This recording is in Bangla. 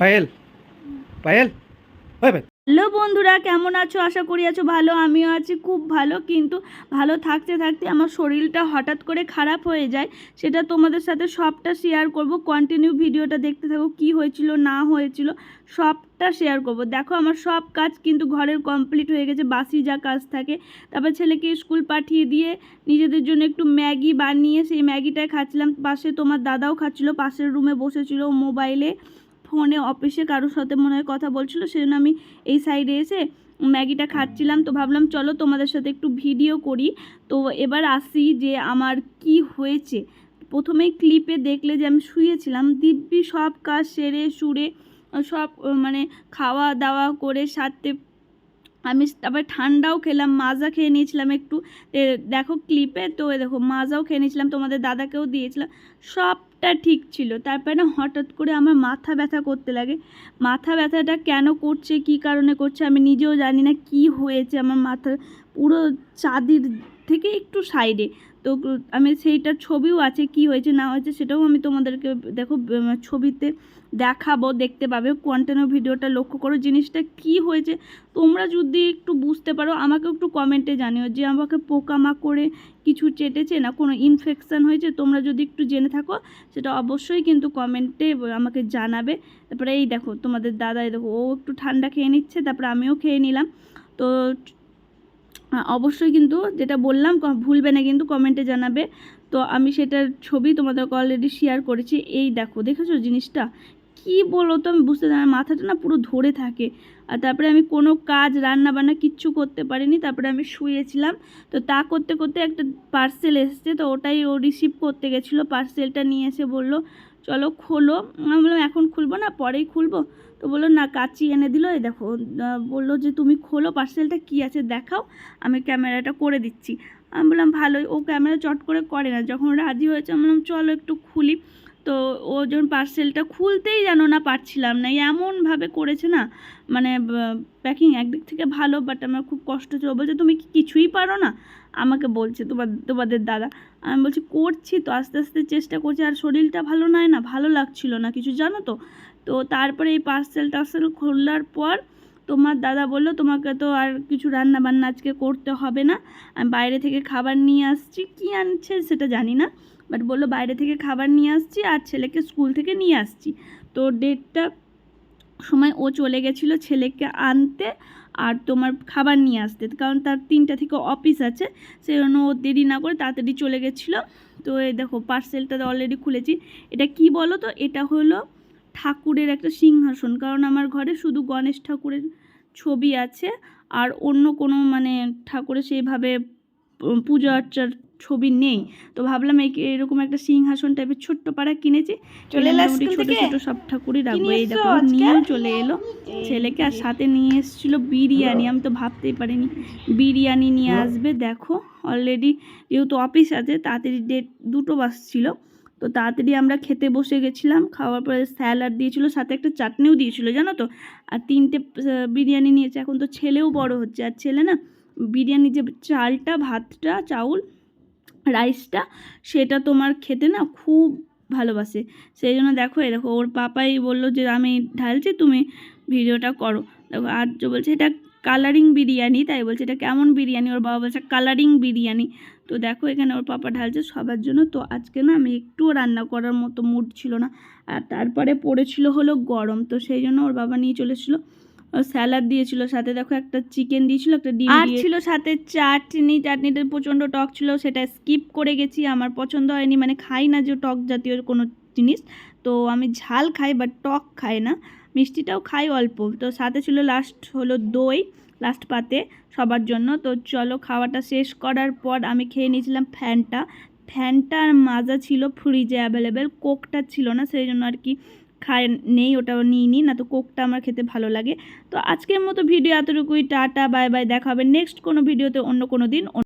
পায়েল পায়েল হ্যালো বন্ধুরা, কেমন আছো? আশা করি আছো ভালো, আমিও আছি খুব ভালো, কিন্তু ভালো থাকতে থাকতে আমার শরীরটা হঠাৎ করে খারাপ হয়ে যায়। সেটা তোমাদের সাথে সবটা শেয়ার করব কন্টিনিউ ভিডিওটা দেখতে থাকো, কি হয়েছিল, না হয়েছিল, সবটা শেয়ার করব। দেখো, আমার সব কাজ কিন্তু ঘরের কমপ্লিট হয়ে গেছে, বাসি যা কাজ থাকে। তারপর ছেলেকে স্কুল পাঠিয়ে দিয়ে নিজেদের জন্য একটু ম্যাগি বানিয়ে, সেই ম্যাগিটাই খাচ্ছিলাম। পাশে তোমার দাদাও খাচ্ছিল, পাশের রুমে বসেছিল মোবাইলে। ফোনে অফিসে কারোর সাথে মনে হয় কথা বলছিল সেজন্য আমি এই সাইডে এসে ম্যাগিটা খাচ্ছিলাম। তো ভাবলাম চলো তোমাদের সাথে একটু ভিডিও করি। তো এবার আসি যে আমার কি হয়েছে। প্রথমেই ক্লিপে দেখলে যে আমি শুয়েছিলাম দিব্যি সব কাজ সেরে সুরে সব মানে খাওয়া দাওয়া করে সাথে আমি তারপরে ঠান্ডাও খেলাম মাজা খেয়ে নিয়েছিলাম একটু। দেখো ক্লিপে তো দেখো মাজাও খেয়ে নিয়েছিলাম তোমাদের দাদাকেও দিয়েছিলাম। সবটা ঠিক ছিল। তারপরে না হঠাৎ করে আমার মাথা ব্যথা করতে লাগে। মাথা ব্যথাটা কেন করছে, কি কারণে করছে আমি নিজেও জানি না, কি হয়েছে আমার মাথা পুরো চাঁদির থেকে একটু সাইডে। তো আমি সেইটার ছবিও আছে, কি হয়েছে, না হয়েছে, সেটাও আমি তোমাদেরকে দেখো ছবিতে দেখাবো, দেখতে পাবে। কন্টিনিউ ভিডিওটা লক্ষ্য করো, জিনিসটা কি হয়েছে। তোমরা যদি একটু বুঝতে পারো, আমাকে একটু কমেন্টে জানিও যে আমাকে পোকামাকড়ে কিছু চেটেছে না, কোনো ইনফেকশান হয়েছে? তোমরা যদি একটু জেনে থাকো, সেটা অবশ্যই কিন্তু কমেন্টে আমাকে জানাবে। তারপরে এই দেখো, তোমাদের দাদাই দেখো, ও একটু ঠান্ডা খেয়ে নিচ্ছে, তারপরে আমিও খেয়ে নিলাম। তো অবশ্যই কিন্তু যেটা বললাম ভুলবে না কিন্তু কমেন্টে জানাবে। তো আমি সেটার ছবি তোমাদেরকে অলরেডি শেয়ার করেছি। এই দেখো, দেখেছ জিনিসটা? কি বলো তো আমি বুঝতে না, মাথাটা না পুরো ধরে থাকে। আর তারপরে আমি কোনো কাজ রান্না বান্না কিচ্ছু করতে পারিনি, তারপরে আমি শুয়েছিলাম। তো তা করতে করতে একটা পার্সেল এসছে, তো ওটাই ও রিসিভ করতে গেছিল পার্সেলটা নিয়ে এসে বলল চলো খোলো। আমি বললাম, এখন খুলবো না, পরেই খুলবো। তো বলল, না, কাচি এনে দিল, এই দেখো। বলল যে, তুমি খোলো, পার্সেলটা কি আছে দেখাও, আমি ক্যামেরাটা করে দিচ্ছি। আমি বললাম, ভালোই। ও ক্যামেরা চট করে করে না, যখন রাজি হয়েছে, আমি বললাম, চলো একটু খুলি। তো ও যখন পার্সেলটা খুলতেই যেন না পারছিলাম না। এমনভাবে করেছে না মানে প্যাকিং একদিক থেকে ভালো বাট আমার খুব কষ্ট হচ্ছে। ও বলছে, তুমি কি কিছুই পারো না? আমাকে বলছে, তোমার, তোমাদের দাদা। আমি বলছি, করছি তো, আস্তে আস্তে চেষ্টা করছি, আর শরীরটা ভালো নয় না, ভালো লাগছিল না, কিছু জানো তো? তো তারপরে এই পার্সেল টার্সেল খোলার পর তোমার দাদা বলল, তোমাকে তো আর কিছু রান্না বান্না আজকে করতে হবে না। আমি বাইরে থেকে খাবার নিয়ে আসছি। কি আনছে সেটা জানি না। বাট বলল, বাইরে থেকে খাবার নিয়ে আসছি আর ছেলেকে স্কুল থেকে নিয়ে আসছি। তো ডেটটা সময় ও চলে গেছিল ছেলেকে আনতে আর তোমার খাবার নিয়ে আসতে। কারণ তার তিনটা থেকে অফিস আছে, সেই জন্য ও দেরি না করে তাড়াতাড়ি চলে গেছিল। তো এই দেখো, পার্সেলটা অলরেডি খুলেছি। এটা কি বলো তো? এটা হলো ঠাকুরের একটা সিংহাসন কারণ আমার ঘরে শুধু গণেশ ঠাকুরের ছবি আছে আর অন্য কোনো মানে ঠাকুরের সেইভাবে পুজো অর্চার ছবি নেই। তো ভাবলাম এই এরকম একটা সিংহাসন টাইপের ছোট্ট পাড়া কিনেছি চলে ছোট ছোট সব ঠাকুরই রাখব। এই দেখো নিয়েও চলে এলো ছেলেকে আর সাথে নিয়ে এসেছিল বিরিয়ানি আমি তো ভাবতেই পারিনি। বিরিয়ানি নিয়ে আসবে দেখো অলরেডি যেহেতু অফিস আছে তাড়াতাড়ি ডেট দুটো বাজছিল। তো তাড়াতাড়ি আমরা খেতে বসে গেছিলাম, খাওয়ার পরে স্যালাড দিয়েছিল, সাথে একটা চাটনিও দিয়েছিল, জানো তো? আর তিনটে বিরিয়ানি নিয়েছে, এখন তো ছেলেও বড় হচ্ছে, আর ছেলে না বিরিয়ানি যে চালটা, ভাতটা, চাউল, রাইসটা, সেটা তোমার খেতে না খুব ভালোবাসে। সেই জন্য দেখো, এই দেখো, ওর পাপাই বলল যে, আমি ঢালছি, তুমি ভিডিওটা করো। দেখো, আর যে বলছে, এটা কালারিং বিরিয়ানি তাই বলছে এটা কেমন বিরিয়ানি? ওর বাবা বলছে কালারিং বিরিয়ানি। তো দেখো এখানে ওর পাপা ঢালছে সবার জন্য। তো আজকে না আমি একটুও রান্না করার মতো মুড ছিল না। আর তারপরে পড়েছিল হলো গরম। তো সেই জন্য ওর বাবা নিয়ে চলেছিল স্যালাড দিয়েছিল সাথে দেখো একটা চিকেন দিয়েছিল একটা ডিম আর ছিল সাথে চাটনি চাটনিটা প্রচণ্ড টক ছিল সেটা স্কিপ করে গেছি। আমার পছন্দ হয়নি মানে খাই না যে টক জাতীয় কোনো জিনিস। তো আমি ঝাল খাই বাট টক খাই না। মিষ্টিটাও খাই অল্প। তো সাথে ছিল লাস্ট হলো দই লাস্ট পাতে সবার জন্য। তো চলো খাওয়াটা শেষ করার পর আমি খেয়ে নিয়েছিলাম ফ্যানটা। ফ্যানটা আর মাজা ছিল ফ্রিজে অ্যাভেলেবেল কোকটা ছিল না, সেই জন্য আর কি খাই নেই, ওটাও নিই নি না তো কোকটা আমার খেতে ভালো লাগে। তো আজকের মতো ভিডিও এতটুকুই, টাটা বাই বাই দেখা হবে নেক্সট কোনো ভিডিওতে অন্য কোনো দিন।